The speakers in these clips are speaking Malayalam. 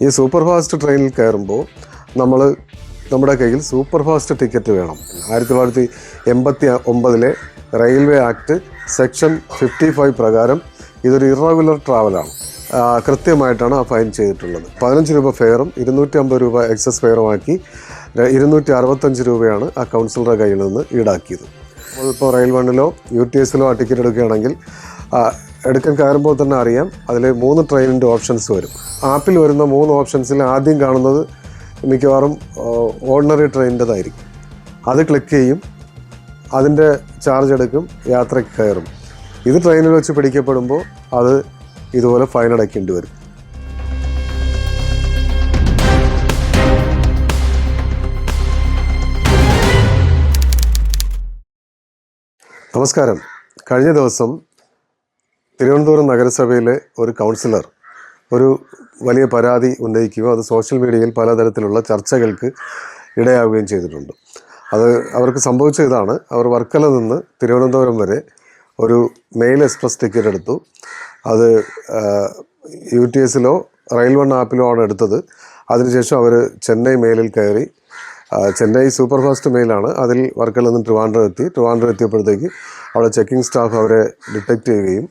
ഈ സൂപ്പർ ഫാസ്റ്റ് ട്രെയിനിൽ കയറുമ്പോൾ നമ്മൾ നമ്മുടെ കയ്യിൽ സൂപ്പർ ഫാസ്റ്റ് ടിക്കറ്റ് വേണം. ആയിരത്തി തൊള്ളായിരത്തി എൺപത്തി ഒമ്പതിലെ railway act section fifty five പ്രകാരം ഇതൊരു ഇറഗുലർ ട്രാവലാണ്. കൃത്യമായിട്ടാണ് ആ ഫൈൻ ചെയ്തിട്ടുള്ളത്. പതിനഞ്ച് രൂപ ഫെയറും ഇരുന്നൂറ്റി അമ്പത് രൂപ എക്സസ് ഫെയറുമാക്കി ഇരുന്നൂറ്റി അറുപത്തഞ്ച് രൂപയാണ് ആ കൗൺസിലറുടെ കയ്യിൽ നിന്ന് ഈടാക്കിയത്. നമ്മളിപ്പോൾ റെയിൽ വണ്ണിലോ യു ടി എസിലോ ആ ടിക്കറ്റ് എടുക്കുകയാണെങ്കിൽ എടുക്കാൻ കയറുമ്പോൾ തന്നെ അറിയാം. അതിൽ മൂന്ന് ട്രെയിനിന്റെ ഓപ്ഷൻസ് വരും. ആപ്പിൽ വരുന്ന മൂന്ന് ഓപ്ഷൻസിൽ ആദ്യം കാണുന്നത് മിക്കവാറും ഓർഡിനറി ട്രെയിനിന്റെതായിരിക്കും. അത് ക്ലിക്ക് ചെയ്യും. അതിന്റെ ചാർജ് എടുക്കും. യാത്രയ്ക്ക് കയറും. ഇത് ട്രെയിനിൽ വെച്ച് പിടിക്കപ്പെടുമ്പോൾ അത് ഇതുപോലെ ഫൈൻ അടയ്ക്കേണ്ടി വരും. നമസ്കാരം. കഴിഞ്ഞ ദിവസം തിരുവനന്തപുരം നഗരസഭയിലെ ഒരു കൗൺസിലർ ഒരു വലിയ പരാതി ഉന്നയിക്കുകയും അത് സോഷ്യൽ മീഡിയയിൽ പലതരത്തിലുള്ള ചർച്ചകൾക്ക് ഇടയാവുകയും ചെയ്തിട്ടുണ്ട്. അത് അവർക്ക് സംഭവിച്ച ഇതാണ്. അവർ വർക്കല നിന്ന് തിരുവനന്തപുരം വരെ ഒരു മെയിൽ എക്സ്പ്രസ് ടിക്കറ്റ് എടുത്തു. അത് യു ടി എസിലോ റെയിൽ വൺ ആപ്പിലോ ആണ് എടുത്തത്. അതിനുശേഷം അവർ ചെന്നൈ മെയിലിൽ കയറി ചെന്നൈ സൂപ്പർ ഫാസ്റ്റ് മെയിലാണ് അതിൽ വർക്കല നിന്ന് ട്രിവാൻഡ്രം എത്തി. ട്രിവാൻഡ്രം എത്തിയപ്പോഴത്തേക്ക് അവിടെ ചെക്കിംഗ് സ്റ്റാഫ് അവരെ ഡിറ്റക്റ്റ് ചെയ്യുകയും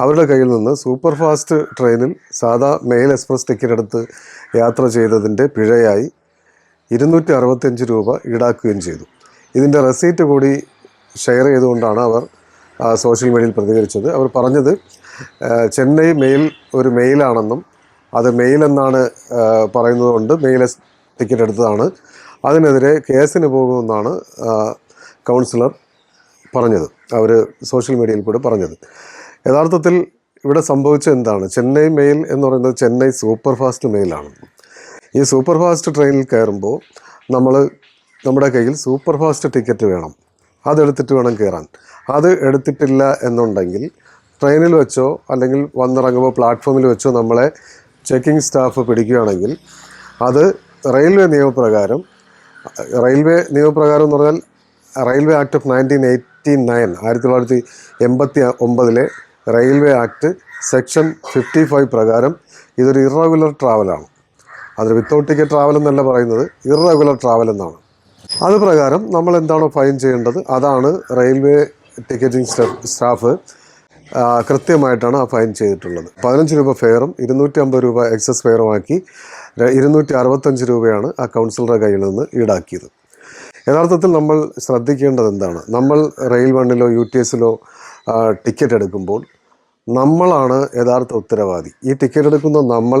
അവരുടെ കയ്യിൽ നിന്ന് സൂപ്പർ ഫാസ്റ്റ് ട്രെയിനിൽ സാധാ മെയിൽ എക്സ്പ്രസ് ടിക്കറ്റ് എടുത്ത് യാത്ര ചെയ്തതിന്റെ പിഴയായി ഇരുന്നൂറ്റി അറുപത്തഞ്ച് രൂപ ഈടാക്കുകയും ചെയ്തു. ഇതിന്റെ റെസീറ്റ് കൂടി ഷെയർ ചെയ്തുകൊണ്ടാണ് അവർ സോഷ്യൽ മീഡിയയിൽ പ്രതികരിച്ചത്. അവർ പറഞ്ഞത് ചെന്നൈ മെയിൽ ഒരു മെയിലാണെന്നും അത് മെയിൽ എന്നാണ് പറയുന്നത് കൊണ്ട് മെയിൽ ടിക്കറ്റ് എടുത്തതാണ് അതിനെതിരെ കേസിന് പോകുമെന്നാണ് കൗൺസിലർ പറഞ്ഞത്. അവർ സോഷ്യൽ മീഡിയയിൽ കൂടെ പറഞ്ഞത്. യഥാർത്ഥത്തിൽ ഇവിടെ സംഭവിച്ചത് എന്താണ്? ചെന്നൈ മെയിൽ എന്ന് പറയുന്നത് ചെന്നൈ സൂപ്പർ ഫാസ്റ്റ് മെയിലാണ്. ഈ സൂപ്പർ ഫാസ്റ്റ് ട്രെയിനിൽ കയറുമ്പോൾ നമ്മൾ നമ്മുടെ കയ്യിൽ സൂപ്പർ ഫാസ്റ്റ് ടിക്കറ്റ് വേണം. അതെടുത്തിട്ട് വേണം കയറാൻ. അത് എടുത്തിട്ടില്ല എന്നുണ്ടെങ്കിൽ ട്രെയിനിൽ വെച്ചോ അല്ലെങ്കിൽ വന്നിറങ്ങുമ്പോൾ പ്ലാറ്റ്ഫോമിൽ വെച്ചോ നമ്മളെ ചെക്കിംഗ് സ്റ്റാഫ് പിടിക്കുകയാണെങ്കിൽ അത് റെയിൽവേ നിയമപ്രകാരം റെയിൽവേ നിയമപ്രകാരം എന്ന് പറഞ്ഞാൽ railway act of nineteen eighty nine ആയിരത്തി തൊള്ളായിരത്തി എൺപത്തി ഒമ്പതിലെ railway act section fifty five പ്രകാരം ഇതൊരു ഇറഗുലർ ട്രാവലാണ് അതിന് വിത്തൗട്ട് ടിക്കറ്റ് ട്രാവൽ എന്നല്ല പറയുന്നത് ഇറഗുലർ ട്രാവൽ എന്നാണ്. അത് പ്രകാരം നമ്മൾ എന്താണോ ഫൈൻ ചെയ്യേണ്ടത് അതാണ് റെയിൽവേ ടിക്കറ്റിംഗ് സ്റ്റാഫ് കൃത്യമായിട്ടാണ് ആ ഫൈൻ ചെയ്തിട്ടുള്ളത്. പതിനഞ്ച് രൂപ ഫെയറും ഇരുന്നൂറ്റി അമ്പത് രൂപ എക്സസ് ഫെയറുമാക്കി ഇരുന്നൂറ്റി അറുപത്തഞ്ച് രൂപയാണ് ആ കൗൺസിലറുടെ കയ്യിൽ നിന്ന് ഈടാക്കിയത്. യഥാർത്ഥത്തിൽ നമ്മൾ ശ്രദ്ധിക്കേണ്ടത് എന്താണ്? നമ്മൾ റെയിൽ വണ്ണിലോ യു ടി എസിലോ ടിക്കറ്റ് എടുക്കുമ്പോൾ നമ്മളാണ് യഥാർത്ഥ ഉത്തരവാദി. ഈ ടിക്കറ്റ് എടുക്കുന്ന നമ്മൾ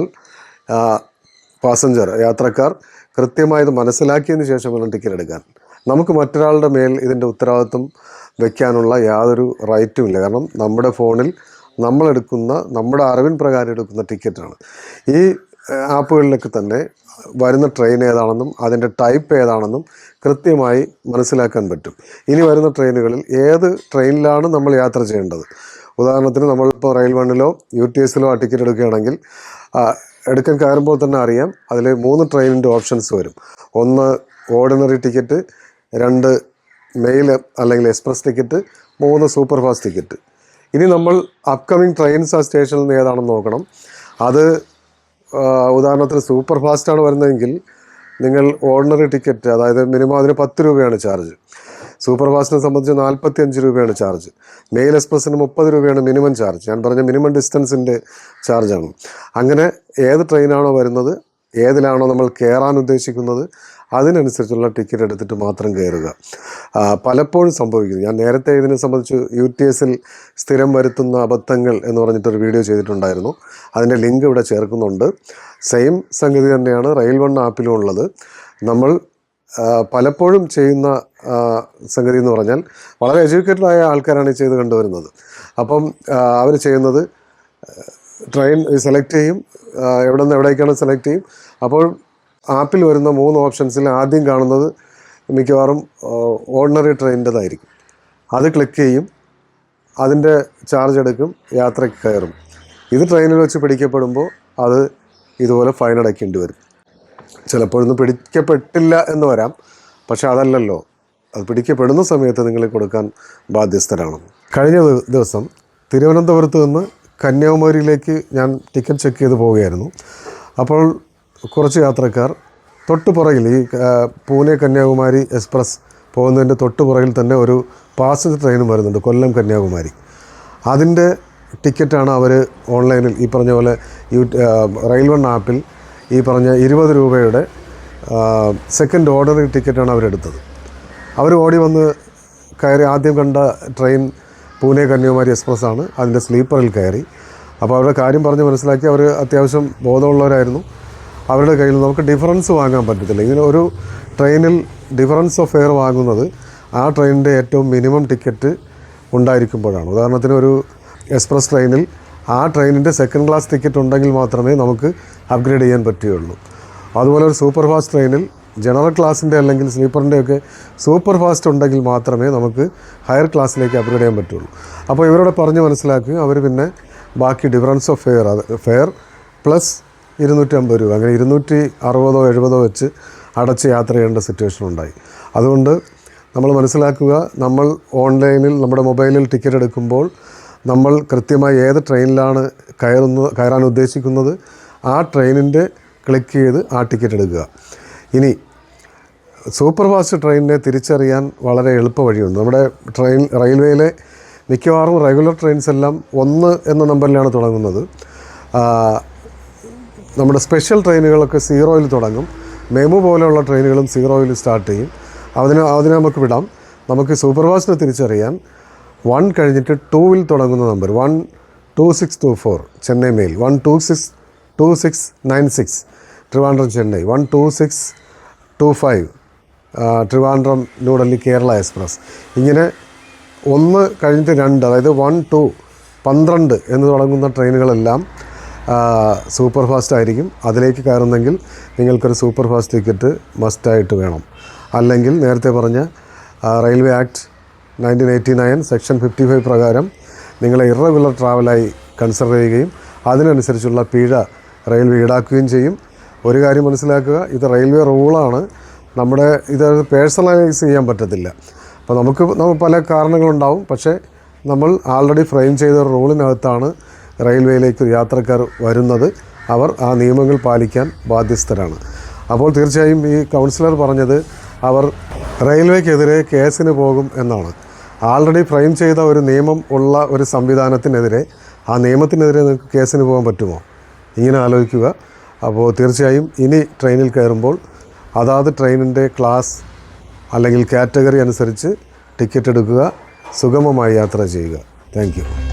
പാസഞ്ചർ യാത്രക്കാർ കൃത്യമായത് മനസ്സിലാക്കിയതിന് ശേഷം വേണം ടിക്കറ്റ് എടുക്കാൻ. നമുക്ക് മറ്റൊരാളുടെ മേൽ ഇതിന്റെ ഉത്തരവാദിത്വം വയ്ക്കാനുള്ള യാതൊരു റൈറ്റും ഇല്ല. കാരണം നമ്മുടെ ഫോണിൽ നമ്മളെടുക്കുന്ന നമ്മുടെ അറിവിൻ പ്രകാരം എടുക്കുന്ന ടിക്കറ്റാണ്. ഈ ആപ്പുകളിലൊക്കെ തന്നെ വരുന്ന ട്രെയിൻ ഏതാണെന്നും അതിന്റെ ടൈപ്പ് ഏതാണെന്നും കൃത്യമായി മനസ്സിലാക്കാൻ പറ്റും. ഇനി വരുന്ന ട്രെയിനുകളിൽ ഏത് ട്രെയിനിലാണ് നമ്മൾ യാത്ര ചെയ്യേണ്ടത്? ഉദാഹരണത്തിന് നമ്മളിപ്പോൾ റെയിൽ വണ്ണിലോ യു ടി എസിലോ ആ ടിക്കറ്റ് എടുക്കുകയാണെങ്കിൽ എടുക്കാൻ കയറുമ്പോൾ തന്നെ അറിയാം അതിൽ മൂന്ന് ട്രെയിനിന്റെ ഓപ്ഷൻസ് വരും. ഒന്ന് ഓർഡിനറി ടിക്കറ്റ് രണ്ട് മെയിൽ അല്ലെങ്കിൽ എക്സ്പ്രസ് ടിക്കറ്റ് മൂന്ന് സൂപ്പർ ഫാസ്റ്റ് ടിക്കറ്റ് ഇനി നമ്മൾ അപ്കമിങ് ട്രെയിൻസ് ആ സ്റ്റേഷനിൽ നിന്ന് ഏതാണെന്ന് നോക്കണം. അത് ഉദാഹരണത്തിന് സൂപ്പർ ഫാസ്റ്റാണ് വരുന്നതെങ്കിൽ നിങ്ങൾ ഓർഡിനറി ടിക്കറ്റ് അതായത് മിനിമം അതിന് പത്ത് രൂപയാണ് ചാർജ് സൂപ്പർ ഫാസ്റ്റിനെ സംബന്ധിച്ച് നാൽപ്പത്തി അഞ്ച് രൂപയാണ് ചാർജ് മെയിൽ എക്സ്പ്രസ്സിന് മുപ്പത് രൂപയാണ് മിനിമം ചാർജ് ഞാൻ പറഞ്ഞ മിനിമം ഡിസ്റ്റൻസിന്റെ ചാർജാണ് അങ്ങനെ ഏത് ട്രെയിനാണോ വരുന്നത് ഏതിലാണോ നമ്മൾ കയറാൻ ഉദ്ദേശിക്കുന്നത് അതിനനുസരിച്ചുള്ള ടിക്കറ്റ് എടുത്തിട്ട് മാത്രം കയറുക. പലപ്പോഴും സംഭവിക്കുന്നു. ഞാൻ നേരത്തെ ഇതിനെ സംബന്ധിച്ച് യു ടി എസിൽ സ്ഥിരം വരുത്തുന്ന അബദ്ധങ്ങൾ എന്ന് പറഞ്ഞിട്ടൊരു വീഡിയോ ചെയ്തിട്ടുണ്ടായിരുന്നു. അതിന്റെ ലിങ്ക് ഇവിടെ ചേർക്കുന്നുണ്ട്. സെയിം സംഗതി തന്നെയാണ് റെയിൽ വൺ ആപ്പിലും ഉള്ളത്. നമ്മൾ പലപ്പോഴും ചെയ്യുന്ന സംഗതി എന്ന് പറഞ്ഞാൽ വളരെ എഡ്യൂക്കേറ്റഡ് ആയ ആൾക്കാരാണ് ഈ ചെയ്ത് കണ്ടുവരുന്നത്. അപ്പം അവർ ചെയ്യുന്നത് ട്രെയിൻ സെലക്ട് ചെയ്യും. എവിടെ നിന്ന് എവിടേക്കാണ് സെലക്ട് ചെയ്യും? അപ്പോൾ ആപ്പിൽ വരുന്ന മൂന്ന് ഓപ്ഷൻസിൽ ആദ്യം കാണുന്നത് മിക്കവാറും ഓർഡിനറി ട്രെയിനിന്റെതായിരിക്കും അത് ക്ലിക്ക് ചെയ്യും അതിന്റെ ചാർജ് എടുക്കും യാത്രയ്ക്ക് കയറും. ഇത് ട്രെയിനിൽ വെച്ച് പിടിക്കപ്പെടുമ്പോൾ അത് ഇതുപോലെ ഫൈൻ അടയ്ക്കേണ്ടി വരും. ചിലപ്പോഴൊന്നും പിടിക്കപ്പെട്ടില്ല എന്ന് വരാം പക്ഷെ അതല്ലല്ലോ. അത് പിടിക്കപ്പെടുന്ന സമയത്ത് നിങ്ങൾ കൊടുക്കാൻ ബാധ്യസ്ഥരാണ്. കഴിഞ്ഞ ദിവസം തിരുവനന്തപുരത്ത് നിന്ന് കന്യാകുമാരിയിലേക്ക് ഞാൻ ടിക്കറ്റ് ചെക്ക് ചെയ്ത് പോവുകയായിരുന്നു. അപ്പോൾ കുറച്ച് യാത്രക്കാർ തൊട്ട് പുറകിൽ ഈ പൂനെ കന്യാകുമാരി എക്സ്പ്രസ് പോകുന്നതിന്റെ തൊട്ട് പുറകിൽ തന്നെ ഒരു പാസഞ്ചർ ട്രെയിനും വരുന്നുണ്ട് കൊല്ലം കന്യാകുമാരി. അതിന്റെ ടിക്കറ്റാണ് അവർ ഓൺലൈനിൽ ഈ പറഞ്ഞ പോലെ യൂ റെയിൽവൺ ആപ്പിൽ ഈ പറഞ്ഞ ഇരുപത് രൂപയുടെ സെക്കൻഡ് ഓർഡർ ടിക്കറ്റാണ് അവരെടുത്തത്. അവർ ഓടി വന്ന് കയറി ആദ്യം കണ്ട ട്രെയിൻ പൂനെ കന്യാകുമാരി എക്സ്പ്രസ് ആണ് അതിന്റെ സ്ലീപ്പറിൽ കയറി. അപ്പോൾ അവരുടെ കാര്യം പറഞ്ഞ് മനസ്സിലാക്കി അവർ അത്യാവശ്യം ബോധമുള്ളവരായിരുന്നു. അവരുടെ കയ്യിൽ നമുക്ക് ഡിഫറൻസ് വാങ്ങാൻ പറ്റത്തില്ല. ഇങ്ങനെ ഒരു ട്രെയിനിൽ ഡിഫറൻസ് ഓഫ് ഫെയർ വാങ്ങുന്നത് ആ ട്രെയിനിന്റെ ഏറ്റവും മിനിമം ടിക്കറ്റ് ഉണ്ടായിരിക്കുമ്പോഴാണ്. ഉദാഹരണത്തിന് ഒരു എക്സ്പ്രസ് ട്രെയിനിൽ ആ ട്രെയിനിന്റെ സെക്കൻഡ് ക്ലാസ് ടിക്കറ്റ് ഉണ്ടെങ്കിൽ മാത്രമേ നമുക്ക് അപ്ഗ്രേഡ് ചെയ്യാൻ പറ്റുകയുള്ളൂ. അതുപോലെ ഒരു സൂപ്പർ ഫാസ്റ്റ് ട്രെയിനിൽ ജനറൽ ക്ലാസ്സിന്റെ അല്ലെങ്കിൽ സ്ലീപ്പറിന്റെ ഒക്കെ സൂപ്പർ ഫാസ്റ്റ് ഉണ്ടെങ്കിൽ മാത്രമേ നമുക്ക് ഹയർ ക്ലാസ്സിലേക്ക് അപ്ഗ്രേഡ് ചെയ്യാൻ പറ്റുള്ളൂ അപ്പോൾ ഇവരോട് പറഞ്ഞ് മനസ്സിലാക്കി അവർ പിന്നെ ബാക്കി ഡിഫറൻസ് ഓഫ് ഫെയർ അത് ഫെയർ പ്ലസ് ഇരുന്നൂറ്റമ്പത് രൂപ. അങ്ങനെ ഇരുന്നൂറ്റി അറുപതോ എഴുപതോ വെച്ച് അടച്ച് യാത്ര ചെയ്യേണ്ട സിറ്റുവേഷൻ ഉണ്ടായി. അതുകൊണ്ട് നമ്മൾ മനസ്സിലാക്കുക നമ്മൾ ഓൺലൈനിൽ നമ്മുടെ മൊബൈലിൽ ടിക്കറ്റ് എടുക്കുമ്പോൾ നമ്മൾ കൃത്യമായി ഏത് ട്രെയിനിലാണ് കയറുന്ന കയറാൻ ഉദ്ദേശിക്കുന്നത് ആ ട്രെയിനിന്റെ ക്ലിക്ക് ചെയ്ത് ആ ടിക്കറ്റ് എടുക്കുക. ഇനി സൂപ്പർ ഫാസ്റ്റ് ട്രെയിനിനെ തിരിച്ചറിയാൻ വളരെ എളുപ്പ വഴിയുണ്ട് നമ്മുടെ ട്രെയിൻ റെയിൽവേയിലെ മിക്കവാറും റെഗുലർ ട്രെയിൻസ് എല്ലാം ഒന്ന് എന്ന നമ്പറിലാണ് തുടങ്ങുന്നത്. നമ്മുടെ സ്പെഷ്യൽ ട്രെയിനുകളൊക്കെ സീറോയിൽ തുടങ്ങും. മെമു പോലെയുള്ള ട്രെയിനുകളും സീറോയിൽ സ്റ്റാർട്ട് ചെയ്യും. അതിന് അതിനെ നമുക്ക് വിടാം. നമുക്ക് സൂപ്പർ ഫാസ്റ്റിനെ തിരിച്ചറിയാൻ വൺ കഴിഞ്ഞിട്ട് ടൂവിൽ തുടങ്ങുന്ന number one two six two four Chennai mail one two six two six nine six Trivandrum Chennai. One two six two five Trivandrum New Delhi Kerala express. ഇങ്ങനെ ഒന്ന് കഴിഞ്ഞിട്ട് രണ്ട് അതായത് വൺ ടു പന്ത്രണ്ട് എന്ന് തുടങ്ങുന്ന ട്രെയിനുകളെല്ലാം സൂപ്പർ ഫാസ്റ്റ് ആയിരിക്കും. അതിലേക്ക് കയറുന്നെങ്കിൽ നിങ്ങൾക്കൊരു സൂപ്പർ ഫാസ്റ്റ് ടിക്കറ്റ് മസ്റ്റായിട്ട് വേണം. അല്ലെങ്കിൽ നേരത്തെ പറഞ്ഞ railway act nineteen eighty nine section fifty five പ്രകാരം നിങ്ങളെ ഇറഗുലർ ട്രാവലായി കൺസിഡർ ചെയ്യുകയും അതിനനുസരിച്ചുള്ള പിഴ റെയിൽവേ ഈടാക്കുകയും ചെയ്യും. ഒരു കാര്യം മനസ്സിലാക്കുക ഇത് റെയിൽവേ റൂളാണ്. നമ്മുടെ ഇത് പേഴ്സണലൈസ് ചെയ്യാൻ പറ്റത്തില്ല. അപ്പോൾ നമുക്ക് പല കാരണങ്ങളുണ്ടാവും. പക്ഷേ നമ്മൾ ആൾറെഡി ഫ്രെയിം ചെയ്ത റൂളിനകത്താണ് റെയിൽവേയിലേക്ക് യാത്രക്കാർ വരുന്നത് അവർ ആ നിയമങ്ങൾ പാലിക്കാൻ ബാധ്യസ്ഥരാണ്. അപ്പോൾ തീർച്ചയായും ഈ കൗൺസിലർ പറഞ്ഞത് അവർ റെയിൽവേക്കെതിരെ കേസിന് പോകും എന്നാണ്. ആൾറെഡി ഫ്രെയിം ചെയ്ത ഒരു നിയമം ഉള്ള ഒരു സംവിധാനത്തിനെതിരെ ആ നിയമത്തിനെതിരെ നിങ്ങൾക്ക് കേസിന് പോകാൻ പറ്റുമോ? ഇങ്ങനെ ആലോചിക്കുക. അപ്പോൾ തീർച്ചയായും ഇനി ട്രെയിനിൽ കയറുമ്പോൾ അതാത് ട്രെയിനിന്റെ ക്ലാസ് അല്ലെങ്കിൽ കാറ്റഗറി അനുസരിച്ച് ടിക്കറ്റ് എടുക്കുക സുഗമമായി യാത്ര ചെയ്യുക. താങ്ക്